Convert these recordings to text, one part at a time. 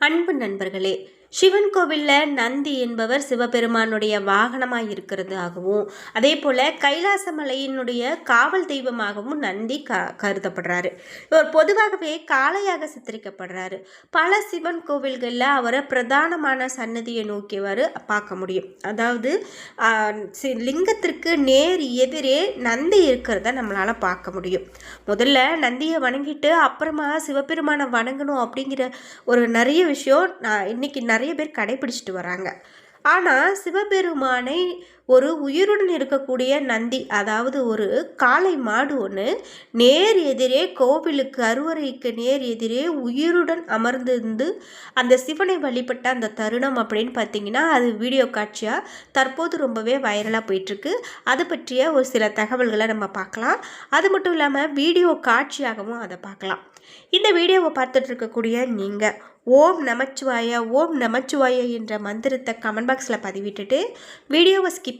அன்பு நண்பர்களே சிவன் கோவிலில் நந்தி என்பவர் சிவபெருமானுடைய வாகனமாக இருக்கிறதாகவும் அதே போல் கைலாசமலையினுடைய காவல் தெய்வமாகவும் நந்தி க கருதப்படுறாரு. இவர் பொதுவாகவே காளையாக சித்தரிக்கப்படுறாரு. பல சிவன் கோவில்களில் அவரை பிரதானமான சன்னதியை நோக்கியவர் பார்க்க முடியும். அதாவது சி- லிங்கத்திற்கு நேர் எதிரே நந்தி இருக்கிறத நம்மளால் பார்க்க முடியும். முதல்ல நந்தியை வணங்கிட்டு அப்புறமா சிவபெருமானை வணங்கணும் அப்படிங்கிற ஒரு நிறைய விஷயம் நான் இன்னைக்கு நிறைய நிறைய பேர் கடைபிடிச்சிட்டு வராங்க. ஆனால் சிவபெருமானை ஒரு உயிருடன் இருக்கக்கூடிய நந்தி அதாவது ஒரு காளை மாடு ஒன்று நேர் எதிரே கோவிலுக்கு அறுவரைக்கு நேர் எதிரே உயிருடன் அமர்ந்திருந்து அந்த சிவனை வழிபட்ட அந்த தருணம் அப்படின்னு பார்த்தீங்கன்னா அது வீடியோ காட்சியாக தற்போது ரொம்பவே வைரலாக போயிட்டுருக்கு. அது பற்றிய ஒரு சில தகவல்களை நம்ம பார்க்கலாம். அது மட்டும் இல்லாமல் வீடியோ காட்சியாகவும் அதை பார்க்கலாம். இந்த வீடியோவை பார்த்துட்டு இருக்கக்கூடிய நீங்கள் ஓம் நமச்சிவாய ஓம் நமச்சிவாய என்ற மந்திரத்தை கமெண்ட் பாக்ஸில் பதிவிட்டுட்டு வீடியோவை ஸ்கிப்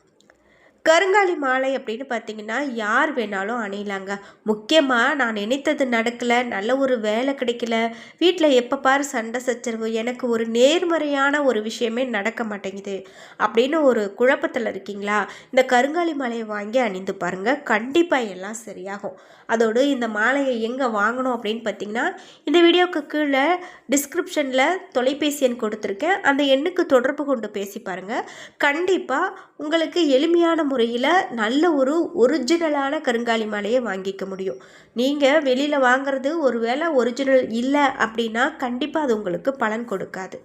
கருங்காலி மாலை அப்படின்னு பார்த்தீங்கன்னா யார் வேணாலும் அணியலாங்க. முக்கியமாக நான் நினைத்தது நடக்கலை நல்ல ஒரு வேலை கிடைக்கல. வீட்டில் எப்போ பாரு சண்டை சச்சரவு எனக்கு ஒரு நேர்மறையான ஒரு விஷயமே நடக்க மாட்டேங்குது அப்படின்னு ஒரு குழப்பத்தில் இருக்கீங்களா? இந்த கருங்காலி மாலையை வாங்கி அணிந்து பாருங்கள் கண்டிப்பாக எல்லாம் சரியாகும். அதோடு இந்த மாலையை எங்கே வாங்கணும் அப்படின்னு பார்த்தீங்கன்னா இந்த வீடியோவுக்கு கீழே டிஸ்கிரிப்ஷனில் தொலைபேசி எண் கொடுத்துருக்கேன். அந்த எண்ணுக்கு தொடர்பு கொண்டு பேசி பாருங்கள் கண்டிப்பாக உங்களுக்கு எளிமையான முறையில் நல்ல ஒரு ஒரிஜினலான கருங்காலி மாலையை வாங்கிக்க முடியும். நீங்கள் வெளியில் வாங்குறது ஒருவேளை ஒரிஜினல் இல்லை அப்படின்னா கண்டிப்பாக அது உங்களுக்கு பலன் கொடுக்காது.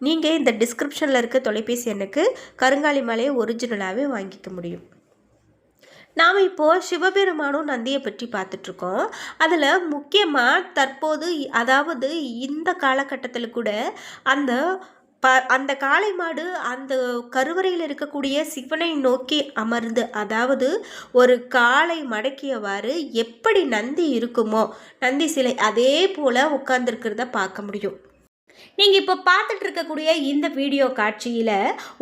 நீங்கள் இந்த டிஸ்கிரிப்ஷனில் இருக்க தொலைபேசி எண்ணுக்கு கருங்காலி மாலையை ஒரிஜினலாகவே வாங்கிக்க முடியும். நாம் இப்போது சிவபெருமானும் நந்தியை பற்றி பார்த்துட்ருக்கோம். அதில் முக்கியமாக தற்போது அதாவது இந்த காலகட்டத்தில் கூட அந்த ப அந்த காளை மாடு அந்த கருவறையில் இருக்கக்கூடிய சிவனை நோக்கி அமர்ந்து அதாவது ஒரு காலை மடக்கியவாறு எப்படி நந்தி இருக்குமோ நந்தி சிலை அதே போல் உட்கார்ந்துருக்கிறத பார்க்க முடியும். நீங்கள் இப்போ பார்த்துட்டு இருக்கக்கூடிய இந்த வீடியோ காட்சியில்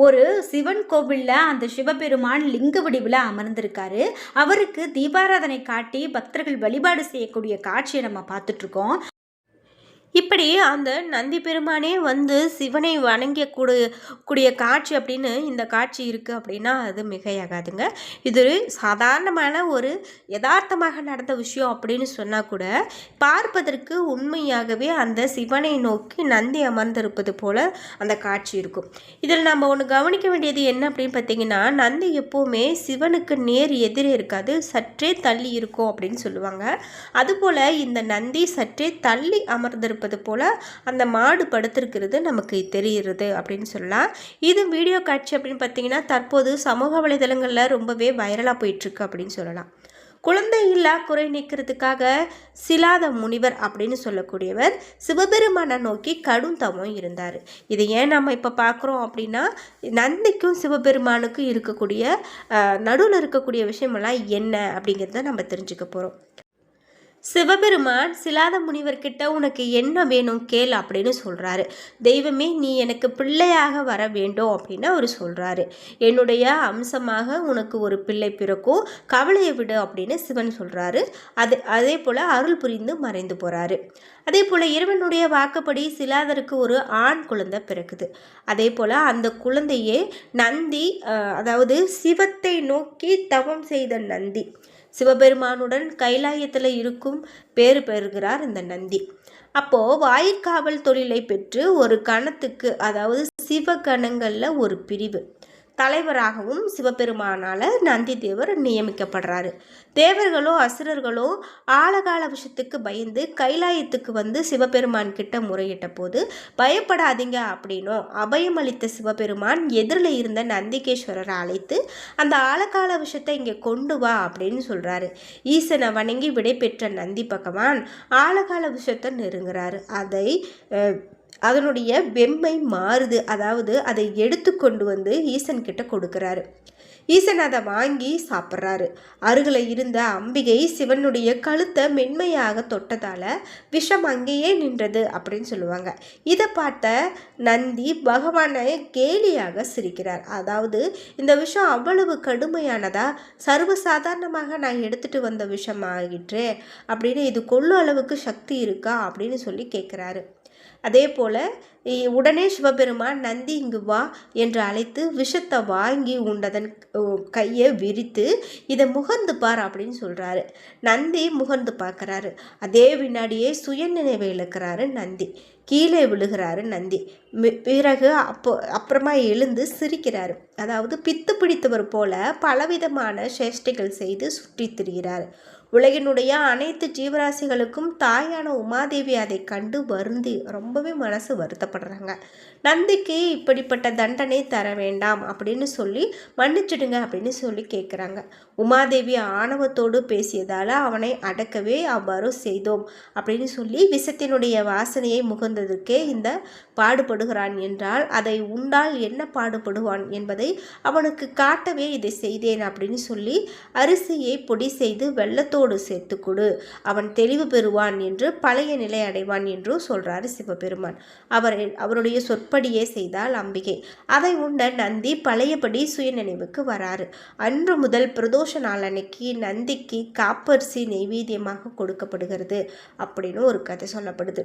ஒரு சிவன் கோவிலில் அந்த சிவபெருமான் லிங்க வடிவில் அமர்ந்திருக்காரு. அவருக்கு தீபாராதனை காட்டி பக்தர்கள் வழிபாடு செய்யக்கூடிய காட்சியை நம்ம பார்த்துட்ருக்கோம் இப்படி அந்த நந்தி பெருமானே வந்து சிவனை வணங்கிய கூடிய கூடிய காட்சி அப்படின்னு இந்த காட்சி இருக்குது அப்படின்னா அது மிகையாகாதுங்க. இது சாதாரணமான ஒரு யதார்த்தமாக நடந்த விஷயம் அப்படின்னு சொன்னால் கூட பார்ப்பதற்கு உண்மையாகவே அந்த சிவனை நோக்கி நந்தி அமர்ந்திருப்பது போல அந்த காட்சி இருக்கும். இதில் நம்ம ஒன்று கவனிக்க வேண்டியது என்ன அப்படின்னு பார்த்தீங்கன்னா நந்தி எப்போவுமே சிவனுக்கு நேர் எதிரே இருக்காது சற்றே தள்ளி இருக்கும் அப்படின்னு சொல்லுவாங்க. அதுபோல் இந்த நந்தி சற்றே தள்ளி அமர்ந்திருப்பது போல் அந்த மாடு படுத்திருக்கிறது நமக்கு தெரிகிறது அப்படின்னு சொல்லலாம். இது வீடியோ காட்சி அப்படின்னு பார்த்தீங்கன்னா தற்போது சமூக வலைதளங்களில் ரொம்பவே வைரலாக போயிட்டுருக்கு அப்படின்னு சொல்லலாம். குழந்தை இல்லா குறை நீக்கிறதுக்காக சிலாத முனிவர் அப்படின்னு சொல்லக்கூடியவர் சிவபெருமானை நோக்கி கடும் தவம் இருந்தார். இது ஏன் நம்ம இப்போ பார்க்குறோம் அப்படின்னா நந்திக்கும் சிவபெருமானுக்கும் இருக்கக்கூடிய நடுவில் இருக்கக்கூடிய விஷயமெல்லாம் என்ன அப்படிங்கிறத நம்ம தெரிஞ்சுக்க போகிறோம் சிவபெருமான் சிலாத முனிவர்கிட்ட உனக்கு என்ன வேணும் கேள் அப்படின்னு சொல்கிறாரு தெய்வமே நீ எனக்கு பிள்ளையாக வர வேண்டும் அப்படின்னு அவர் சொல்கிறாரு என்னுடைய அம்சமாக உனக்கு ஒரு பிள்ளை பிறக்கும் கவலையை விடு அப்படின்னு சிவன் சொல்கிறாரு அது அதே போல் அருள் புரிந்து மறைந்து போகிறாரு அதே போல் இறைவனுடைய வாக்குப்படி சிலாதருக்கு ஒரு ஆண் குழந்தை பிறக்குது. அதே போல் அந்த குழந்தையே நந்தி அதாவது சிவத்தை நோக்கி தவம் செய்த நந்தி. சிவபெருமானுடன் கைலாயத்தில் இருக்கும் பேறு பெறுகிறார் இந்த நந்தி. அப்போது வாயிற்காவல் தொழிலை பெற்று ஒரு கணத்துக்கு அதாவது சிவகணங்களில் ஒரு பிரிவு. தலைவராகவும் சிவபெருமானால் நந்தி தேவர் நியமிக்கப்படுறாரு. தேவர்களோ அசுரர்களோ ஆழகால விஷயத்துக்கு பயந்து கைலாயத்துக்கு வந்து சிவபெருமான் கிட்ட முறையிட்ட போது பயப்படாதீங்க அப்படின்னும். அபயமளித்த சிவபெருமான் எதிரில் இருந்த நந்திகேஸ்வரரை அழைத்து அந்த ஆழகால விஷயத்தை இங்கே கொண்டு வா அப்படின்னு சொல்கிறாரு ஈசனை வணங்கி விடை பெற்ற நந்தி பகவான் ஆழகால விஷயத்தை நெருங்குறாரு. அதை அதனுடைய வெம்மை மாறுது. அதாவது அதை எடுத்து கொண்டு வந்து ஈசன் கிட்ட கொடுக்குறாரு. ஈசன் அதை வாங்கி சாப்பிட்றாரு. அருகில் இருந்த அம்பிகை சிவனுடைய கழுத்தை மென்மையாக தொட்டதால் விஷம் அங்கேயே நின்றது அப்படின்னு சொல்லுவாங்க. இதை பார்த்த நந்தி பகவானை கேலியாக சிரிக்கிறார். அதாவது இந்த விஷம் அவ்வளவு கடுமையானதா? சர்வசாதாரணமாக நான் எடுத்துகிட்டு வந்த விஷம் ஆகிட்டு அப்படின்னு இது கொள்ளும் அளவுக்கு சக்தி இருக்கா அப்படின்னு சொல்லி கேட்குறாரு அதே போல் உடனே சிவபெருமான் நந்தி இங்கு வா என்று அழைத்து விஷத்தை வாங்கி உண்டதன் கையை விரித்து இதை முகந்து பார் அப்படின்னு சொல்கிறாரு நந்தி முகந்து பார்க்குறாரு. அதே வினாடியே சுயநினைவை இழக்கிறாரு நந்தி. கீழே விழுகிறாரு நந்தி. பிறகு அப்போ அப்புறமா எழுந்து சிரிக்கிறாரு. அதாவது பித்து பிடித்தவர் போல பலவிதமான சேஷ்டைகள் செய்து சுற்றி திரிகிறார். உலகினுடைய அனைத்து ஜீவராசிகளுக்கும் தாயான உமாதேவி அதை கண்டு வருந்தி ரொம்பவே மனசு வருத்தப்படுறாங்க. நந்திக்கு இப்படிப்பட்ட தண்டனை தர வேண்டாம் அப்படின்னு சொல்லி மன்னிச்சிடுங்க அப்படின்னு சொல்லி கேட்குறாங்க உமாதேவி ஆணவத்தோடு பேசியதால் அவனை அடக்கவே அவ்வாறு செய்தோம் அப்படின்னு சொல்லி விஷத்தினுடைய வாசனையை முகந்ததற்கே இந்த பாடுபடுகிறான் என்றால் அதை உண்டால் என்ன பாடுபடுவான் என்பதை அவனுக்கு காட்டவே இதை செய்தேன் அப்படின்னு சொல்லி அரிசியை பொடி செய்து வெள்ளத்தோடு வெள்ளத்தோடு சேர்த்து கொடு. அவன் தெளிவு பெறுவான் என்று பழைய நிலை அடைவான் என்றும் சொல்றாரு சிவபெருமான். அவர் அவருடைய சொற்படியே செய்தால் அம்பிகை. அதை உண்ட நந்தி பழையபடி சுயநினைவுக்கு வராரு. அன்று முதல் பிரதோஷ நாள் அன்னைக்கு நந்திக்கு காப்பரிசி நெய்வேத்தியமாக கொடுக்கப்படுகிறது அப்படின்னு ஒரு கதை சொல்லப்படுது.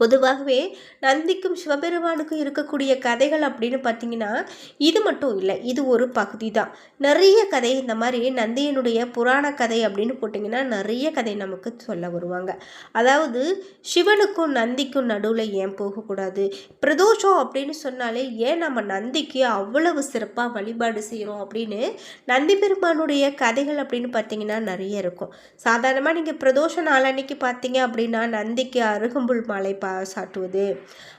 பொதுவாகவே நந்திக்கும் சிவபெருமானுக்கும் இருக்கக்கூடிய கதைகள் அப்படின்னு பார்த்தீங்கன்னா இது மட்டும் இல்லை. இது ஒரு பகுதி தான். நிறைய கதை இந்த மாதிரி நந்தியனுடைய புராண கதை அப்படின்னு போட்டிங்கன்னா நிறைய கதை நமக்கு சொல்ல வருவாங்க. அதாவது சிவனுக்கும் நந்திக்கும் நடுவில் ஏன் போகக்கூடாது? பிரதோஷம் அப்படின்னு சொன்னாலே ஏன் நம்ம நந்திக்கு அவ்வளவு சிறப்பாக வழிபாடு செய்கிறோம் அப்படின்னு நந்தி பெருமானுடைய கதைகள் அப்படின்னு பார்த்தீங்கன்னா நிறைய இருக்கும். சாதாரணமாக நீங்கள் பிரதோஷ நாளன்னைக்கு பார்த்தீங்க அப்படின்னா நந்திக்கு அருகம்புல் மாலை பா சாட்டுவது.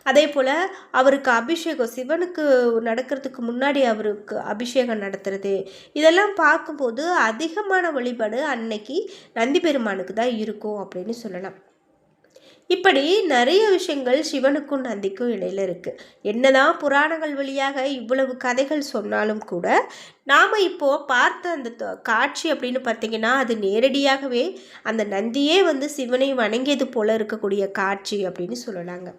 அதே போல் அவருக்கு அபிஷேகம் சிவனுக்கு நடக்கிறதுக்கு முன்னாடி அவருக்கு அபிஷேகம் நடத்துறது. இதெல்லாம் பார்க்கும்போது அதிகமான வழிபாடு அன்னைக்கு நந்தி பெருமானுக்கு தான் இருக்கும் அப்படின்னு சொல்லலாம். இப்படி நிறைய விஷயங்கள் சிவனுக்கும் நந்திக்கும் இடையில இருக்குது என்னதான் புராணங்கள் வழியாக இவ்வளவு கதைகள் சொன்னாலும் கூட நாம் இப்போது பார்த்த அந்த காட்சி அப்படின்னு பார்த்தீங்கன்னா அது நேரடியாகவே அந்த நந்தியே வந்து சிவனை வணங்கியது போல இருக்கக்கூடிய காட்சி அப்படின்னு சொல்லலாங்க.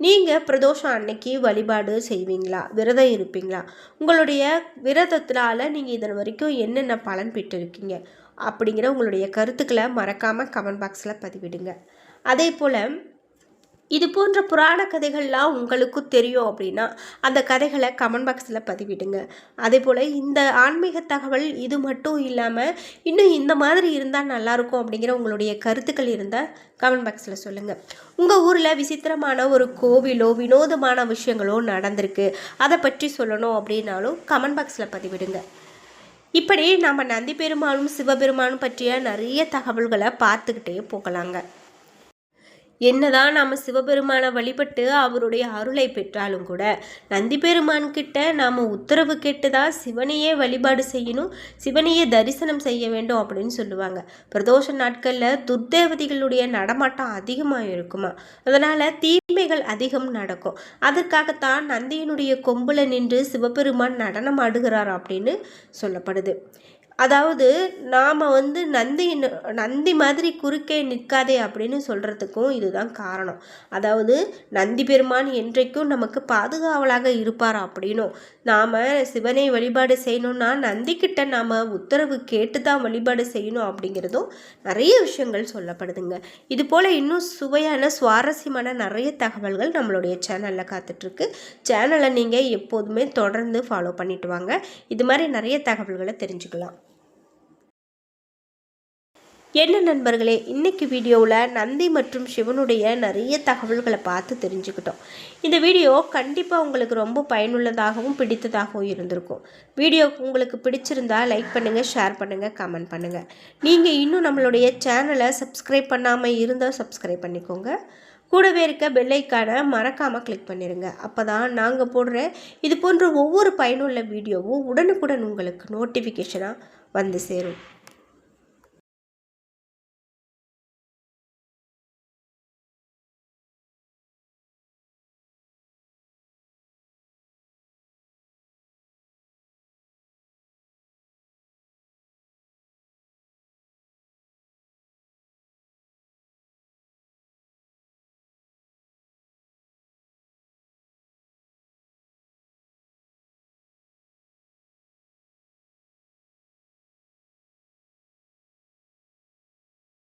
நீங்கள் பிரதோஷம் அன்னைக்கு வழிபாடு செய்வீங்களா? விரதம் இருப்பீங்களா? உங்களுடைய விரதத்தினால நீங்கள் இதன் வரைக்கும் என்னென்ன பலன் பெற்றிருக்கீங்க? அப்படிங்கிற உங்களுடைய கருத்துக்களை மறக்காமல் கமெண்ட் பாக்ஸில் பதிவிடுங்க. அதே போல் இது போன்ற புராண கதைகள்லாம் உங்களுக்கும் தெரியும் அப்படின்னா அந்த கதைகளை கமெண்ட் பாக்ஸில் பதிவிடுங்க. அதே போல் இந்த ஆன்மீக தகவல் இது மட்டும் இல்லாமல் இன்னும் இந்த மாதிரி இருந்தால் நல்லாயிருக்கும் அப்படிங்கிற உங்களுடைய கருத்துக்கள் இருந்தால் கமெண்ட் பாக்ஸில் சொல்லுங்கள் உங்கள் ஊரில் விசித்திரமான ஒரு கோவிலோ வினோதமான விஷயங்களோ நடந்திருக்கு. அதை பற்றி சொல்லணும் அப்படின்னாலும் கமெண்ட் பாக்ஸில் பதிவிடுங்க. இப்படி நம்ம நந்தி பெருமானும் சிவபெருமானும் பற்றிய நிறைய தகவல்களை பார்த்துக்கிட்டே போகலாங்க. என்னதான் நாம் சிவபெருமானை வழிபட்டு அவருடைய அருளை பெற்றாலும் கூட நந்தி பெருமான் கிட்ட நாம் உத்தரவு கேட்டு தான் சிவனையே வழிபாடு செய்யணும் சிவனையே தரிசனம் செய்ய வேண்டும் அப்படின்னு சொல்லுவாங்க. பிரதோஷ நாட்களில் துர்தேவதைகளுடைய நடமாட்டம் அதிகமாக இருக்குமா. அதனால் தீமைகள் அதிகம் நடக்கும். அதற்காகத்தான் நந்தியினுடைய கொம்புல நின்று சிவபெருமான் நடனம் ஆடுகிறார் அப்படின்னு சொல்லப்படுது. அதாவது நாம் வந்து நந்தி நந்தி மாதிரி குறுக்கே நிற்காதே அப்படின்னு சொல்கிறதுக்கும் இதுதான் காரணம். அதாவது நந்தி பெருமான் என்றைக்கும் நமக்கு பாதுகாவலாக இருப்பார் அப்படின்னும் நாம் சிவனை வழிபாடு செய்யணும்னா நந்திக்கிட்ட நாம் உத்தரவு கேட்டு தான் வழிபாடு செய்யணும் அப்படிங்கிறதும் நிறைய விஷயங்கள் சொல்லப்படுதுங்க. இது போல் இன்னும் சுவையான சுவாரஸ்யமான நிறைய தகவல்கள் நம்மளுடைய சேனலில் காத்துட்ருக்கு. சேனலை நீங்கள் எப்போதுமே தொடர்ந்து ஃபாலோ பண்ணிட்டு வாங்க. இது மாதிரி நிறைய தகவல்களை தெரிஞ்சுக்கலாம். என்ன நண்பர்களே இன்றைக்கி வீடியோவில் நந்தி மற்றும் சிவனுடைய நிறைய தகவல்களை பார்த்து தெரிஞ்சுக்கிட்டோம். இந்த வீடியோ கண்டிப்பாக உங்களுக்கு ரொம்ப பயனுள்ளதாகவும் பிடித்ததாகவும் இருந்திருக்கும். வீடியோ உங்களுக்கு பிடிச்சிருந்தா லைக் பண்ணுங்கள் ஷேர் பண்ணுங்கள் கமெண்ட் பண்ணுங்கள் நீங்கள் இன்னும் நம்மளுடைய சேனலை சப்ஸ்கிரைப் பண்ணாமல் இருந்தால் சப்ஸ்கிரைப் பண்ணிக்கோங்க. கூடவே இருக்க பெல்லைக்கான மறக்காமல் கிளிக் பண்ணிடுங்க அப்போ தான் நாங்கள் போடுற இது போன்ற ஒவ்வொரு பயனுள்ள வீடியோவும் உடனுக்குடன் உங்களுக்கு நோட்டிஃபிகேஷனாக வந்து சேரும்.